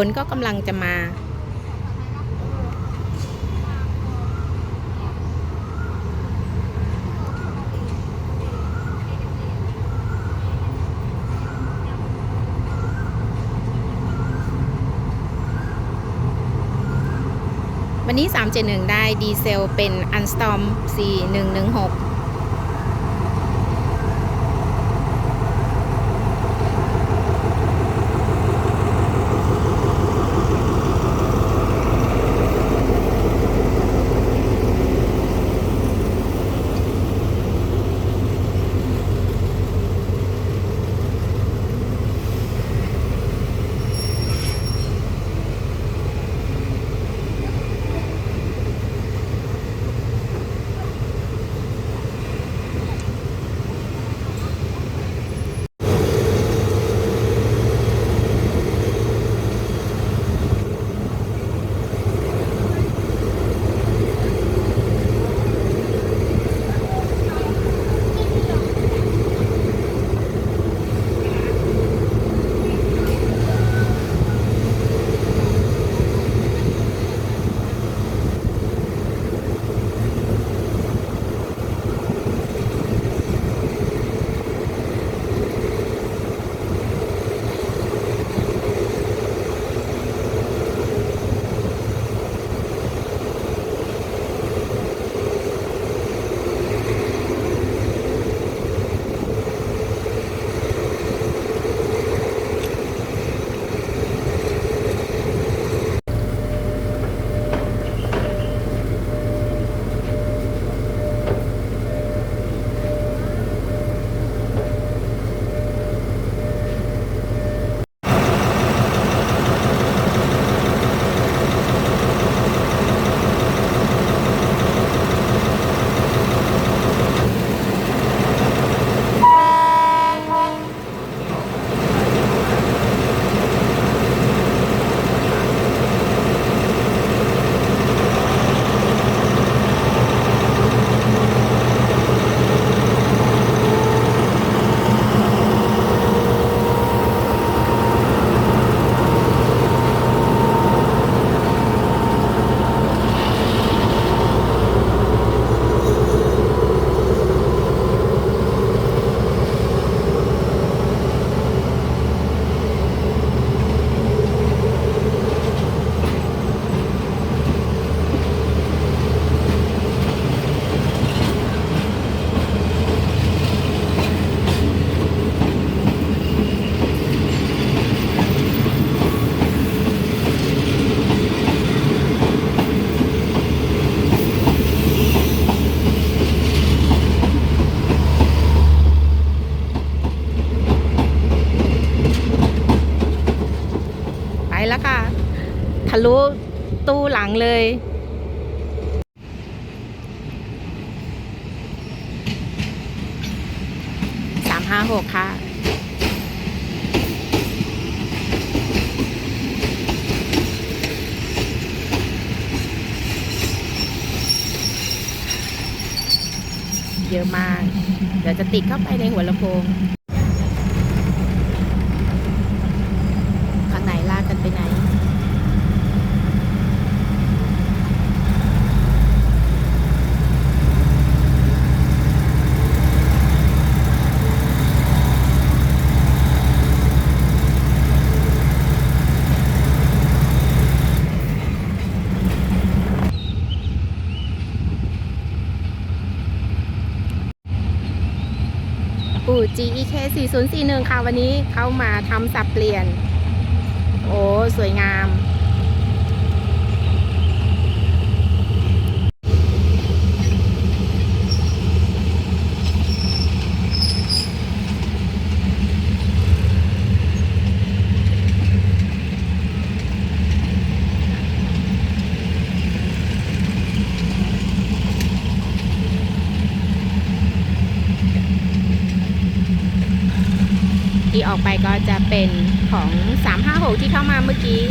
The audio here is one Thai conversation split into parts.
ฝนก็กำลังจะมา วันนี้ 371 ได้ดีเซลเป็นอันสตอม 4116ะลุตู้หลังเลย สามห้าหกค่ะเยอะมาก เดี๋ยวจะติดเข้าไปในหัวลำโพงในลากกันไปไหน อู่ GEK 4041 ค่ะ วันนี้เข้ามาทำสับเปลี่ยน โอ้ สวยงาม ที่ออกไปก็จะเป็นของ 356 ที่เข้ามาเมื่อกี้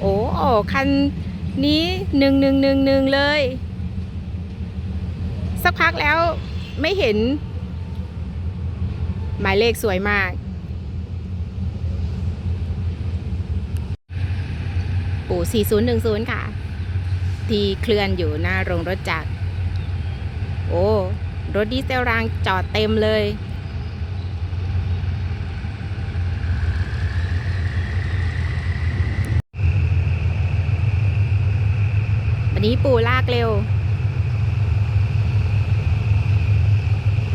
โอ้โอคันนี้หนึ่งหนึ่งหนึ่งหนึ่งเลย สักพักแล้วไม่เห็น หมายเลขสวยมากปู่4010 ค่ะ ที่เคลื่อนอยู่หน้าโรงรถจักร โอ้ รถดีเซลรางจอดเต็มเลย วันนี้ปูลากเร็ว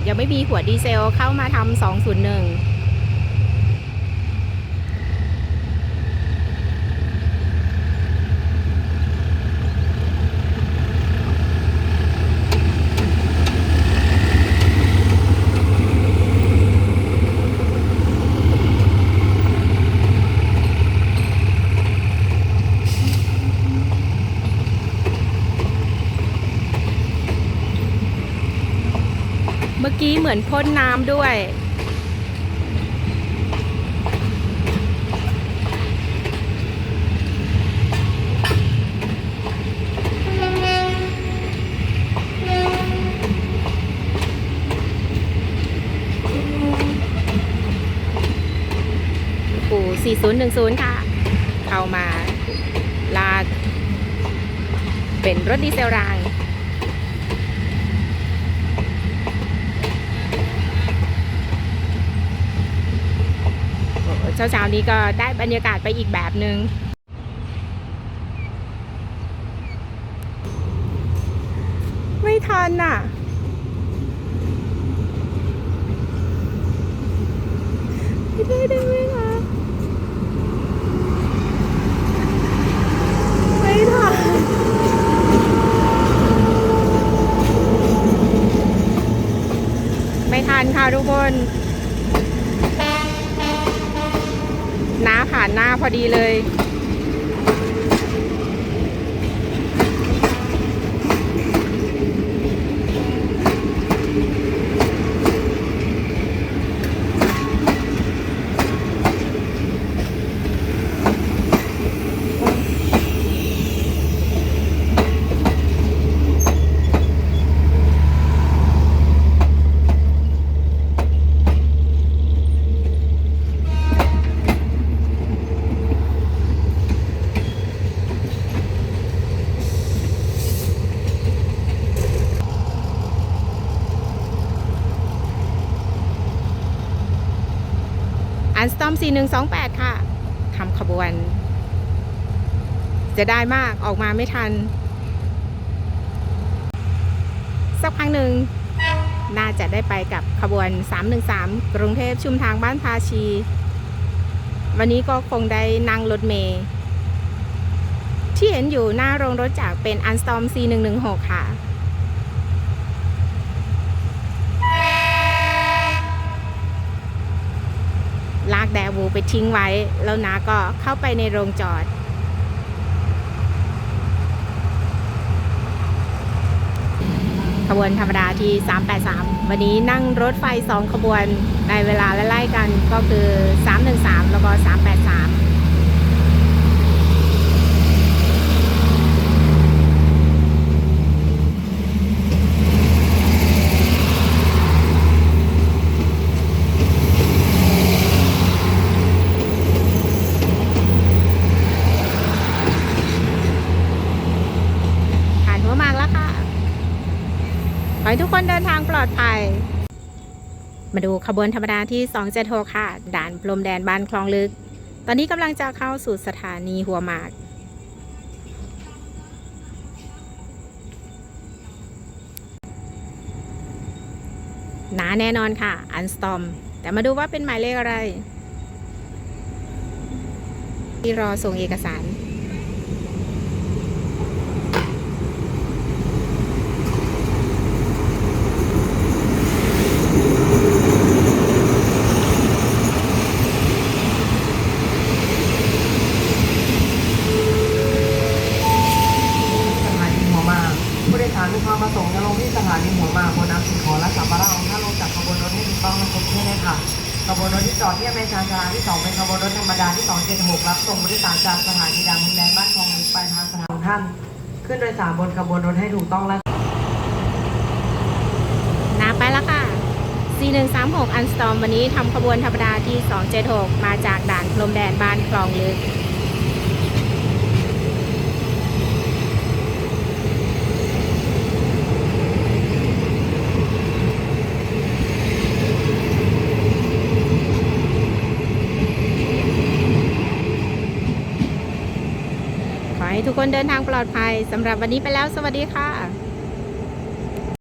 ยังไม่มีหัวดีเซลเข้ามาทำ201 กี้เหมือนพ่นน้ำด้วย ปู่4010 ค่ะ เข้ามาลา เป็นรถดีเซลราง เช้าเช้าๆนี้ก็ได้บรรยากาศไปอีกแบบหนึง่งไม่ทันน่ะไม่ได้ได้ไหมคะไม่ทันไม่ทันค่ะทุกคน น้า ผ่านหน้าพอดีเลย 4128 ค่ะทำขบวน จะได้มากออกมาไม่ทัน สักพักหนึ่ง น่าจะได้ไปกับขบวน 313 กรุงเทพชุมทางบ้านพาชี วันนี้ก็คงได้นั่งรถเมย์ที่เห็นอยู่หน้าโรงรถจากเป็นอันสตอม4116 ค่ะ ลากแดวูไปทิ้งไว้ แล้วนาก็เข้าไปในโรงจอด ขบวนธรรมดาที่ 383 วันนี้นั่งรถไฟ 2 ขบวนในเวลาไล่ๆกันก็คือ 313 แล้วก็ 383 ผ่านหัวหมากแล้วค่ะ ขอ ให้ทุกคนเดินทางปลอดภัย มาดูขบวนธรรมดาที่ 276 ค่ะ ด่านพรมแดนบ้านคลองลึก ตอนนี้กำลังจะเข้าสู่สถานีหัวหมากหนาแน่นอนค่ะ อันสตอม แต่มาดูว่าเป็นหมายเลขอะไร ที่รอส่งเอกสาร ที่สองเป็นขบวนรถธรรมดาที่สองเจดหกรับส่งผู้โดยสารจากสถานีดังลนแดนบ้านทองไปทางสถานท่าน ขึ้นโดยสารบนขบวนรถให้ถูกต้องและนาไปแล้วค่ะ 4136 อันสตอมวันนี้ทำขบวนธรรมดาที่ 276 มาจากด่านพรมแดนบ้านคลองลึก เดินทางปลอดภัยสำหรับวันนี้ไปแล้ว สวัสดีค่ะ